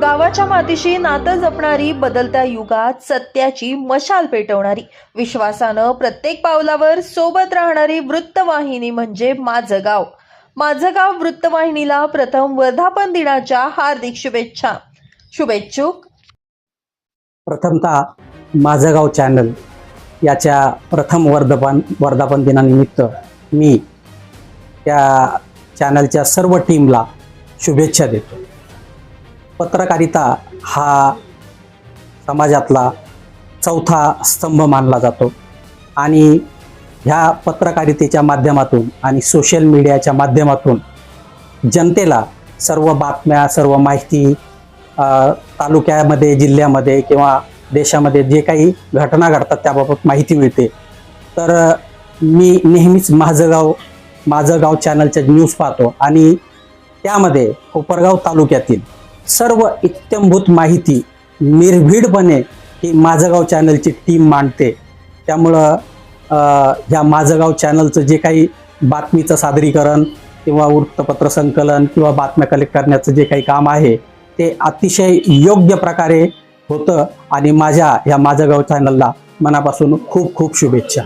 गावाच्या मातीशी नातं जपणारी बदलत्या युगात सत्याची मशाल पेटवणारी. विश्वासानं प्रत्येक पावलावर सोबत राहणारी वृत्तवाहिनी म्हणजे माझं गाव. माझं गाव वृत्तवाहिनीला प्रथम वर्धापन दिनाच्या हार्दिक शुभेच्छा. शुभेच्छुक. प्रथमतः माझं गाव चॅनल. याच्या प्रथम वर्धापन वर्धापन दिनानिमित्त मी त्या चॅनलच्या सर्व टीमला शुभेच्छा देतो. पत्रकारिता हा समाजातला चौथा स्तंभ मानला जातो. आणि ह्या पत्रकारितेच्या माध्यमातून आणि सोशल मीडियाच्या माध्यमातून जनतेला सर्व बातम्या सर्व माहिती तालुक्यामध्ये जिल्ह्यामध्ये किंवा देशामध्ये जे काही घटना घडतात त्याबाबत माहिती मिळते. तर मी नेहमीच माझं गाव माझं गाव चॅनलच्या न्यूज पाहतो. आणि त्यामध्ये कोपरगाव तालुक्यातील सर्व इत्यंभूत माहिती निर्भीडपणे ही माझं गाव चॅनलची टीम मांडते. त्यामुळं ह्या माझं गाव चॅनलचं जे काही बातमीचं सादरीकरण किंवा वृत्तपत्र संकलन किंवा बातम्या कलेक्ट करण्याचं जे काही काम आहे ते अतिशय योग्य प्रकारे होतं. आणि माझ्या ह्या माझं गाव चॅनलला मनापासून खूप खूप शुभेच्छा.